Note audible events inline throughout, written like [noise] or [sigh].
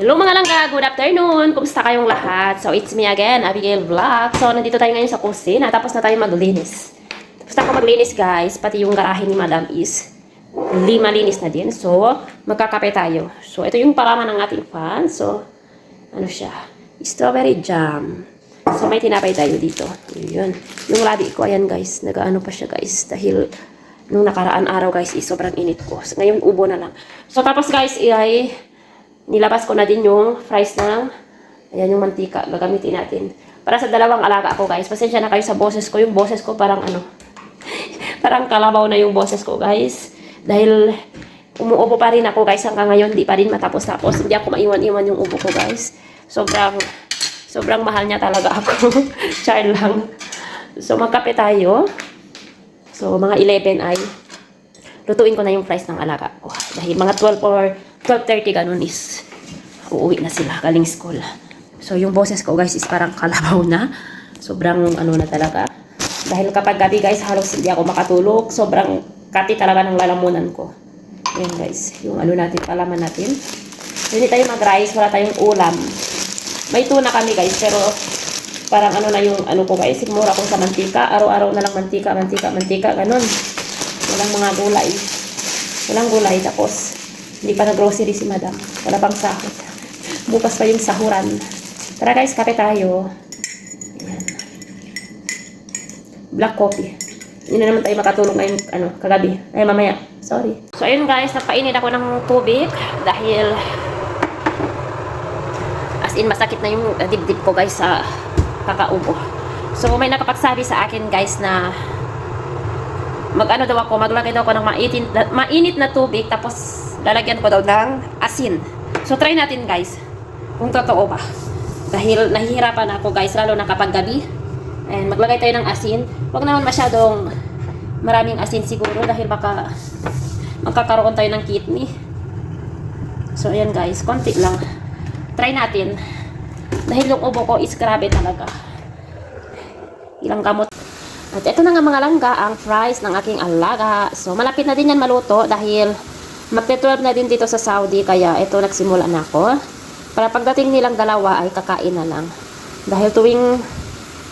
Hello mga langga, good afternoon. Kumusta kayong lahat? So it's me again, Abigail Vlog. So nandito tayo ngayon sa kusina, tapos na tayo maglinis. Tapos na ako maglinis guys, pati yung garahe ni Madam is lima linis na din. So magkakape tayo. So ito yung paraman ng ating fan. So ano siya? Strawberry jam. So may tinapay tayo dito. Yun. Yung labi ko, ayan guys, nagaano pa siya guys. Dahil nung nakaraan araw guys, is sobrang init ko. So, ngayon ubo na lang. So tapos guys, ay nilabas ko na din yung fries ng ayan yung mantika. Gagamitin natin. Para sa dalawang alaga ko guys. Pasensya na kayo sa boses ko. Yung boses ko parang ano [laughs] parang kalabaw na yung boses ko guys. Dahil umuubo pa rin ako guys hanggang ngayon. Di pa rin matapos tapos hindi ako maiwan-iwan yung ubo ko guys. Sobrang sobrang mahal niya talaga ako. [laughs] Char lang. So magkape tayo. So mga 11 ay lutuin ko na yung fries ng alaga ko. Dahil mga 12 or 12.30 ganun is uuwi na sila galing school. So yung boses ko guys is parang kalabaw na. Sobrang ano na talaga. Dahil kapag gabi guys halos hindi ako makatulog. Sobrang kati talaga ng lalamunan ko. Ayan guys. Yung ano natin, palaman natin. Hindi tayo mag-rice, wala tayong ulam. May tuna kami guys pero parang ano na yung ano ko guys, mura ko sa mantika. Araw-araw na lang mantika, mantika, mantika, ganun. Walang mga gulay. Walang gulay. Tapos, hindi pa na-grocery si madam. Wala pang sahod. [laughs] Bukas pa yung sahuran. Tara guys, kape tayo. Ayan. Black coffee. Hindi na naman tayo makatulog ngayon, ano, kagabi. Ay, mamaya. Sorry. So, ayun guys, nagpainit ako ng tubig dahil as in masakit na yung dibdib ko guys sa kakaubo. So, may nakapagsabi sa akin guys na mag-ano daw ako, maglagay daw ako ng mainit, mainit na tubig tapos lalagyan ko daw ng asin. So try natin guys kung totoo ba. Dahil nahihirapan ako guys lalo na kapag gabi. And maglagay tayo ng asin. Huwag naman masyadong maraming asin siguro dahil baka magkakaroon tayo ng kidney. So ayan guys, konti lang. Try natin. Dahil yung ubo ko is grabe talaga. Ilang gamot at ito na nga mga langga, ang fries ng aking alaga. So, malapit na din yan maluto dahil magte-12 na din dito sa Saudi. Kaya ito, nagsimula na ako. Para pagdating nilang dalawa ay kakain na lang. Dahil tuwing,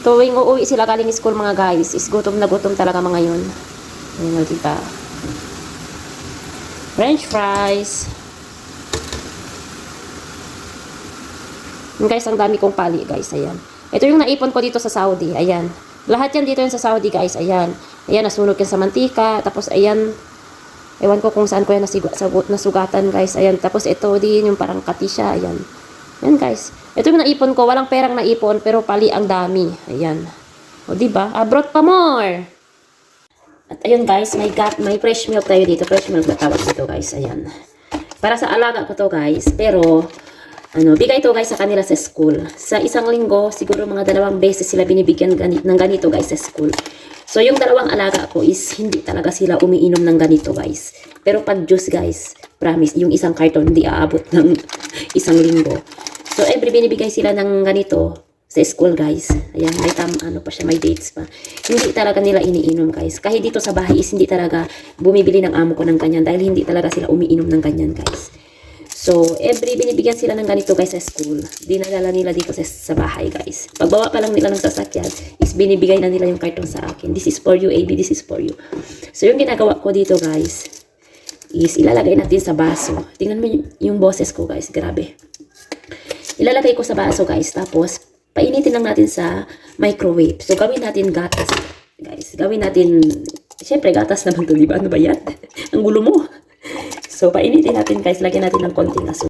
tuwing uuwi sila galing school mga guys, is gutom na gutom talaga mga yun. Ayan o, diba? French fries. Guys, ang dami kong pali guys. Ayan. Ito yung naipon ko dito sa Saudi. Ayan. Lahat yan dito yan sa Saudi, guys. Ayan. Ayan, nasunog yan sa mantika. Tapos, ayan. Ewan ko kung saan ko yan nasigu- nasugatan, guys. Ayan. Tapos, ito din, yung parang katisya. Ayan. Ayan, guys. Ito yung naipon ko. Walang perang naipon, pero pali ang dami. Ayan. O, diba? Abroad pa more. At ayun, guys. May, gat, may fresh milk tayo dito. Fresh milk na tawag dito, guys. Ayan. Para sa alaga ko to, guys. Pero, ano, bigay to guys sa kanila sa school. Sa isang linggo, siguro mga dalawang beses sila binibigyan gani ng ganito guys sa school. So, yung dalawang alaga ko is hindi talaga sila umiinom ng ganito guys. Pero pag juice guys, promise, yung isang carton hindi aabot [laughs] ng isang linggo. So, every binibigay sila ng ganito sa school guys. Ayan, may tam, ano pa siya, may dates pa. Hindi talaga nila iniinom guys. Kahit dito sa bahay is hindi talaga bumibili ng amo ko ng ganyan dahil hindi talaga sila umiinom ng ganyan guys. So, every binibigyan sila ng ganito guys sa school. Dinadala nila dito sa, sa bahay guys. Pagbawa pa lang nila ng sasakyan, is binibigay na nila yung karton sa akin. This is for you, AB, this is for you. So, yung ginagawa ko dito guys, is ilalagay natin sa baso. Tingnan mo yung, boses ko guys, grabe. Ilalagay ko sa baso guys, tapos painitin lang natin sa microwave. So, gawin natin gatas guys. Gawin natin, syempre gatas naman to, di ba? Ano ba yan? [laughs] Ang gulo mo. So, painitin natin guys. Lagyan natin ng konting asukal.